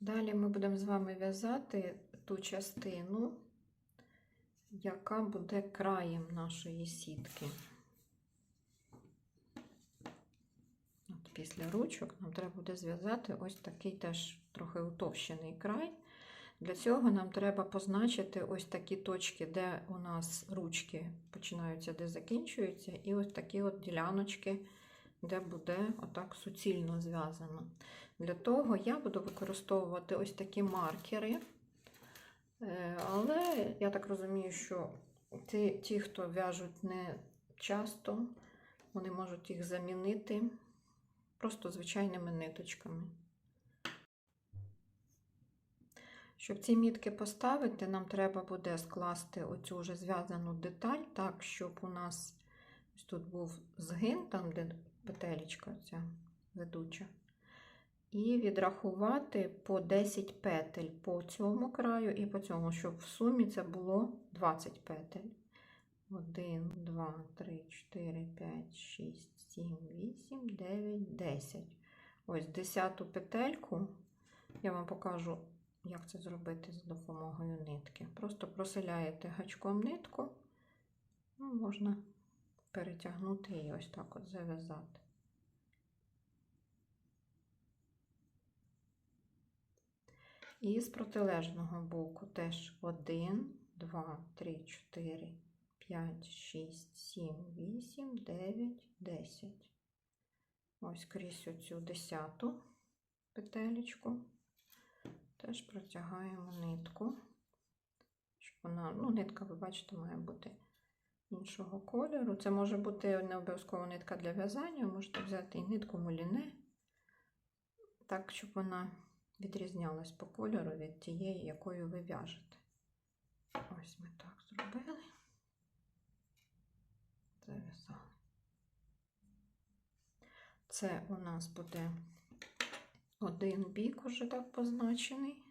Далі ми будемо з вами в'язати ту частину, яка буде краєм нашої сітки. От після ручок нам треба буде зв'язати ось такий теж трохи утовщений край. Для цього нам треба позначити ось такі точки, де у нас ручки починаються, де закінчуються, і ось такі от діляночки, де буде отак суцільно зв'язано. Для того я буду використовувати ось такі маркери. Е, Але я так розумію, що ті, ті, хто в'яжуть не часто, вони можуть їх замінити просто звичайними ниточками. Щоб ці мітки поставити, нам треба буде скласти оцю вже зв'язану деталь так, щоб у нас тут був згин, там, де петелечка ця ведуча, і відрахувати по 10 петель по цьому краю і по цьому, щоб в сумі це було 20 петель. 1, 2, 3, 4, 5, 6, 7, 8, 9, 10. Ось 10 петельку я вам покажу, як це зробити за допомогою нитки. Просто проселяєте гачком нитку, ну, можна перетягнути і ось так от зав'язати. І з протилежного боку теж 1, 2, 3, 4, 5, 6, 7, 8, 9, 10. Ось крізь оцю десяту петелечку. Теж протягаємо нитку, щоб вона, ну, нитка, ви бачите, має бути іншого кольору. Це може бути не обов'язково нитка для в'язання, можете взяти і нитку муліне, так, щоб вона відрізнялась по кольору від тієї, якою ви в'яжете. Ось ми так зробили. Зав'язали. Це у нас буде один бік уже так позначений.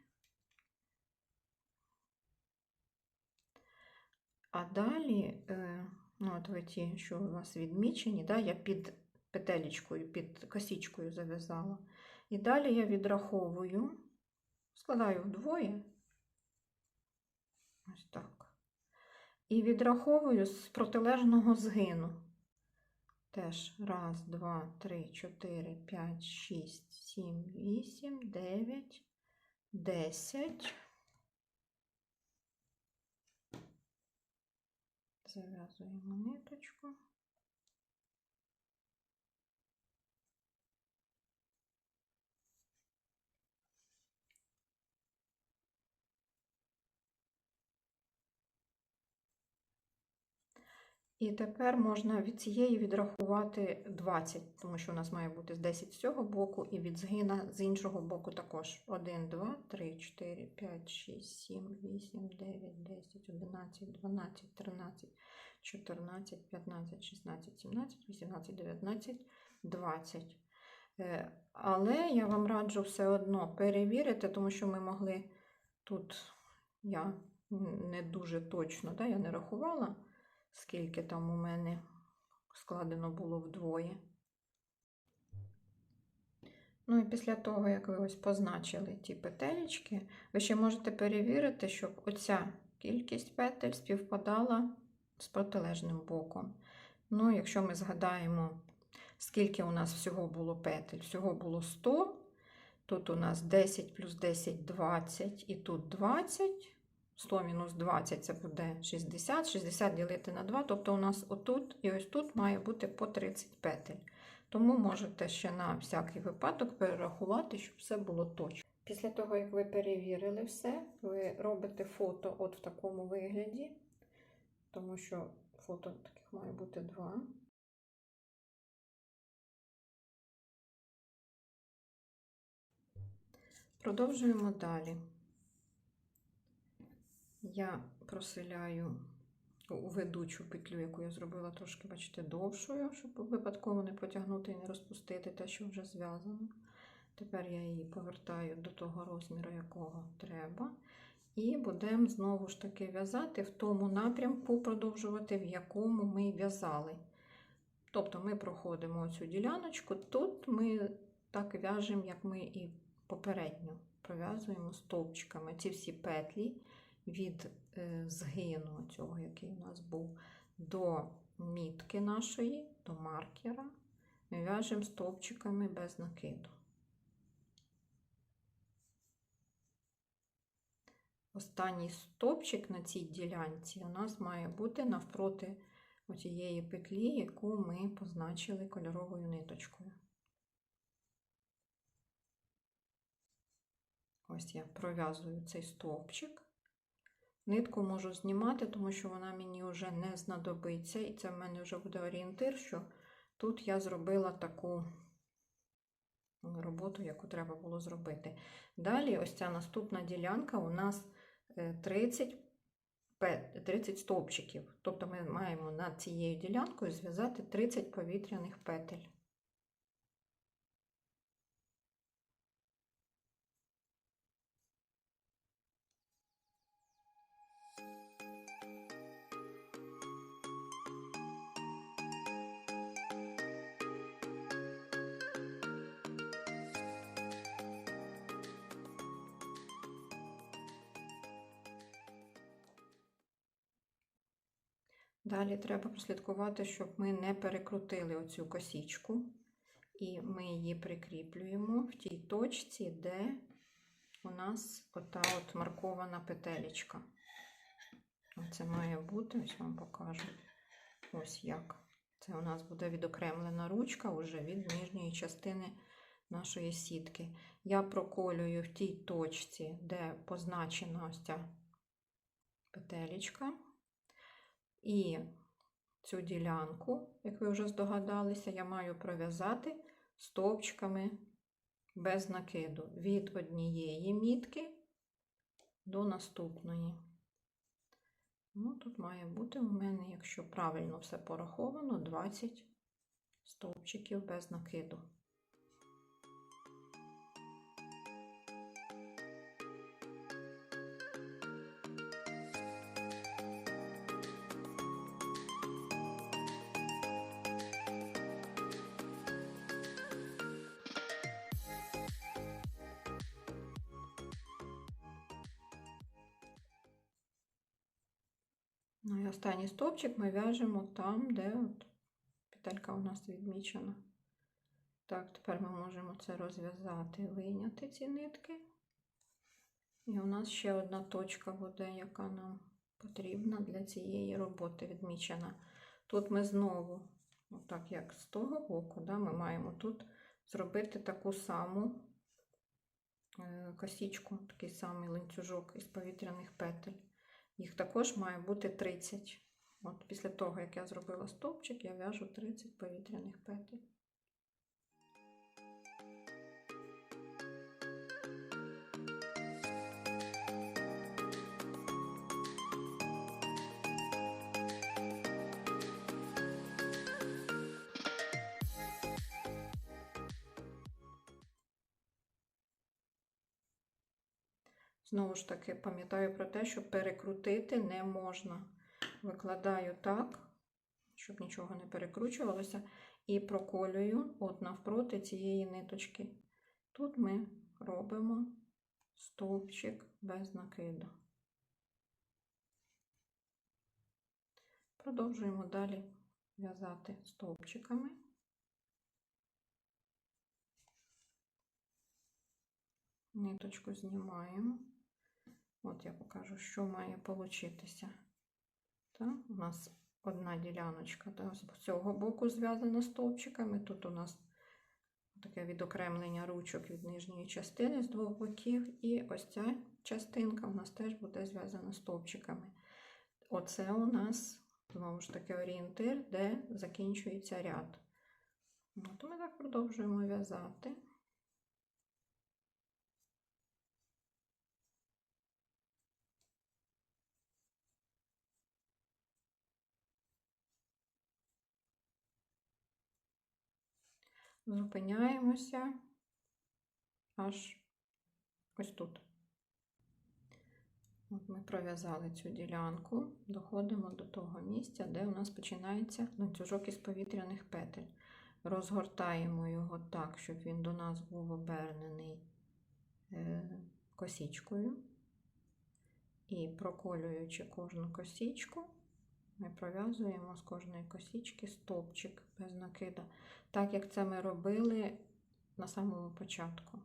А далі, е, ну, от ви ті, що у вас відмічені, да, я під петелечкою, під косічкою зав'язала. І далі я відраховую, складаю вдвоє. Ось так. І відраховую з протилежного згину. Теж раз, два, три, чотири, п'ять, шість, сім, вісім, дев'ять, десять. Зав'язуємо ниточку. І тепер можна від цієї відрахувати 20, тому що у нас має бути 10 з цього боку, і від згина з іншого боку також. 1, 2, 3, 4, 5, 6, 7, 8, 9, 10, 11, 12, 13, 14, 15, 16, 17, 18, 19, 20. Е, Але я вам раджу все одно перевірити, тому що ми могли тут, я не дуже точно, да, я не рахувала скільки там у мене складено було вдвоє. Ну і після того, як ви ось позначили ті петелечки, ви ще можете перевірити, щоб оця кількість петель співпадала з протилежним боком. Ну, якщо ми згадаємо, скільки у нас всього було петель, всього було 100, тут у нас 10 плюс 10 20 і тут 20. 100 мінус 20 це буде 60, 60 ділити на 2, тобто у нас отут і ось тут має бути по 30 петель. Тому можете ще на всякий випадок перерахувати, щоб все було точно. Після того, як ви перевірили все, ви робите фото от в такому вигляді, тому що фото таких має бути два. Продовжуємо далі я проселяю у ведучу петлю, яку я зробила трошки, бачите, довшою, щоб випадково не потягнути і не розпустити те, що вже зв'язано. Тепер я її повертаю до того розміру, якого треба. І будемо знову ж таки в'язати в тому напрямку, продовжувати, в якому ми в'язали. Тобто ми проходимо цю діляночку, тут ми так в'яжемо, як ми і попередньо пров'язуємо стовпчиками ці всі петлі від е, згину цього, який у нас був, до мітки нашої, до маркера. Ми в'яжемо стовпчиками без накиду. Останній стовпчик на цій ділянці у нас має бути навпроти цієї петлі, яку ми позначили кольоровою ниточкою. Ось я пров'язую цей стовпчик. Нитку можу знімати, тому що вона мені вже не знадобиться, і це в мене вже буде орієнтир, що тут я зробила таку роботу, яку треба було зробити. Далі, ось ця наступна ділянка у нас е, 30, 30 стовпчиків. Тобто ми маємо над цією ділянкою зв'язати 30 повітряних петель. Далі треба прослідкувати, щоб ми не перекрутили оцю косічку, і ми її прикріплюємо в тій точці, де у нас ота от маркована петелечка. Це має бути, ось вам покажу. Ось як. Це у нас буде відокремлена ручка уже від нижньої частини нашої сітки. Я проколюю в тій точці, де позначена ось ця петелечка. І цю ділянку, як ви вже здогадалися, я маю пров'язати стовпчиками без накиду від однієї мітки до наступної. Ну, тут має бути у мене, якщо правильно все пораховано, 20 стовпчиків без накиду. Ну і останній стовпчик ми в'яжемо там, де от петелька у нас відмічена. Так, тепер ми можемо це розв'язати, вийняти ці нитки. І у нас ще одна точка буде, яка нам потрібна для цієї роботи відмічена. Тут ми знову, отак як з того боку, да, ми маємо тут зробити таку саму е, косічку, такий самий ланцюжок із повітряних петель. Їх також має бути 30. От після того, як я зробила стовпчик, я в'яжу 30 повітряних петель. Знову ж таки, пам'ятаю про те, що перекрутити не можна. Викладаю так, щоб нічого не перекручувалося, і проколюю от навпроти цієї ниточки. Тут ми робимо стовпчик без накиду. Продовжуємо далі в'язати стовпчиками. Ниточку знімаємо. От я покажу, що має получитися. Так, у нас одна діляночка так, з цього боку зв'язана стовпчиками. Тут у нас таке відокремлення ручок від нижньої частини з двох боків. І ось ця частинка у нас теж буде зв'язана стовпчиками. Оце у нас, знову ж таки, орієнтир, де закінчується ряд. От ми так продовжуємо в'язати. Зупиняємося аж ось тут. От ми пров'язали цю ділянку, доходимо до того місця, де у нас починається ланцюжок із повітряних петель. Розгортаємо його так, щоб він до нас був обернений е, косічкою. І проколюючи кожну косічку, ми пров'язуємо з кожної косічки стовпчик без накида, так як це ми робили на самому початку.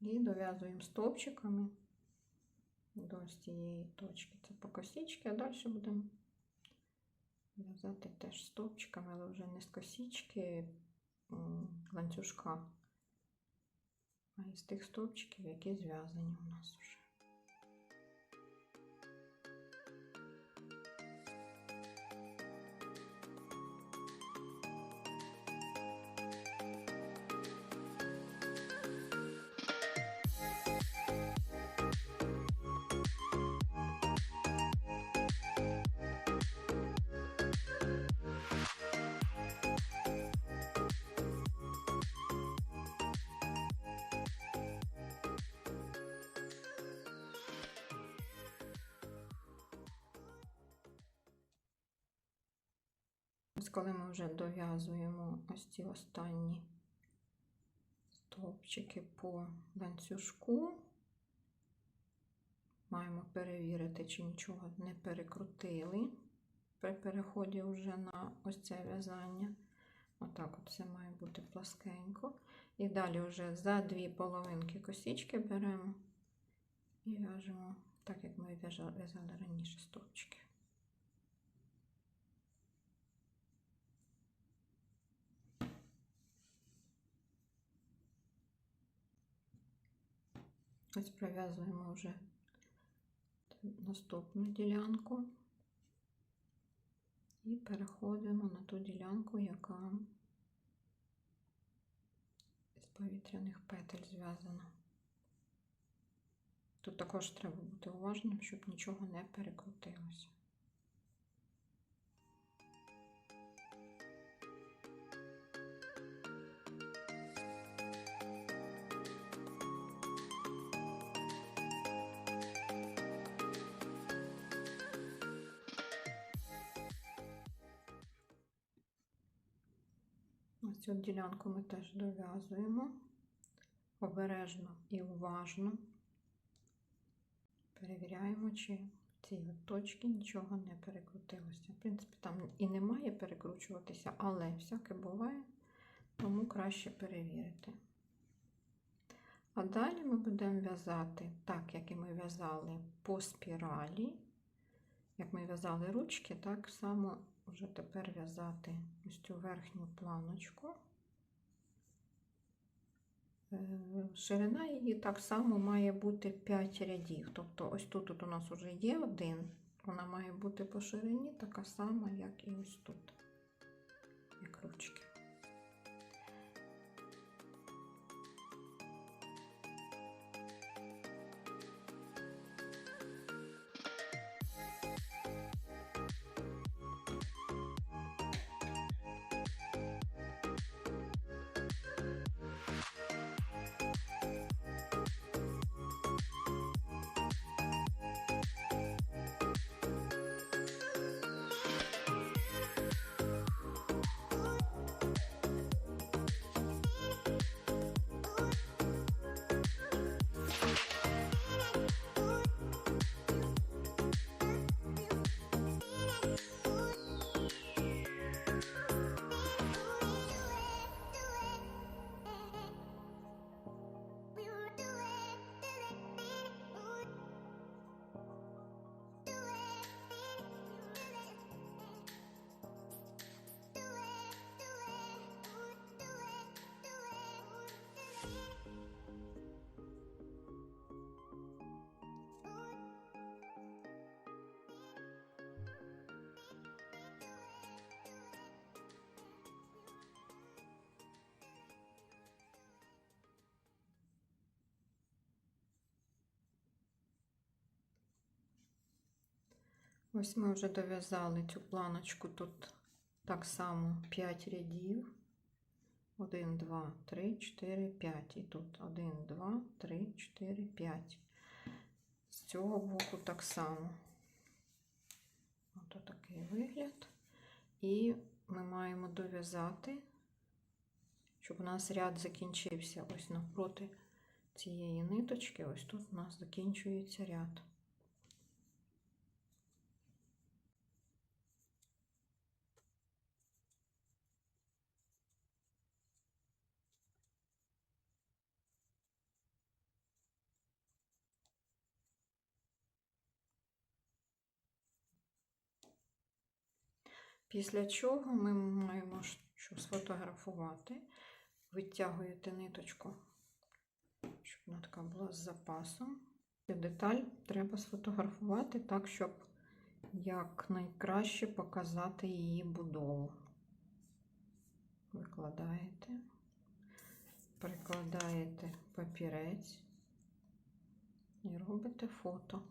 І дов'язуємо стовпчиками до цієї точки. Це по косічки, а далі будемо в'язати теж стовпчиками, але вже не з косічки ланцюжка, а із тих стовпчиків, які зв'язані у нас вже. Ось коли ми вже дов'язуємо ось ці останні стовпчики по ланцюжку, маємо перевірити, чи нічого не перекрутили при переході вже на ось це в'язання. Отак от все має бути пласкенько. І далі вже за дві половинки косички беремо і в'яжемо так, як ми в'язали раніше стовпчики. Ось пров'язуємо вже наступну ділянку і переходимо на ту ділянку, яка з повітряних петель зв'язана. Тут також треба бути уважним, щоб нічого не перекрутилося. Цю ділянку ми теж дов'язуємо обережно і уважно. Перевіряємо, чи в цій точці нічого не перекрутилося. В принципі, там і не має перекручуватися, але всяке буває, тому краще перевірити. А далі ми будемо в'язати так, як і ми в'язали по спіралі. Як ми в'язали ручки, так само вже тепер в'язати ось цю верхню планочку. Е, Ширина її так само має бути 5 рядів. Тобто ось тут, тут у нас вже є один, вона має бути по ширині така сама, як і ось тут, як ручки. Ось ми вже дов'язали цю планочку тут так само 5 рядів. 1, 2, 3, 4, 5. І тут 1, 2, 3, 4, 5. З цього боку так само. Ось такий вигляд. І ми маємо дов'язати, щоб у нас ряд закінчився ось навпроти цієї ниточки. Ось тут у нас закінчується ряд. Після чого ми маємо що сфотографувати. Витягуєте ниточку, щоб вона така була з запасом. Цю деталь треба сфотографувати так, щоб якнайкраще показати її будову. Викладаєте, прикладаєте папірець і робите фото.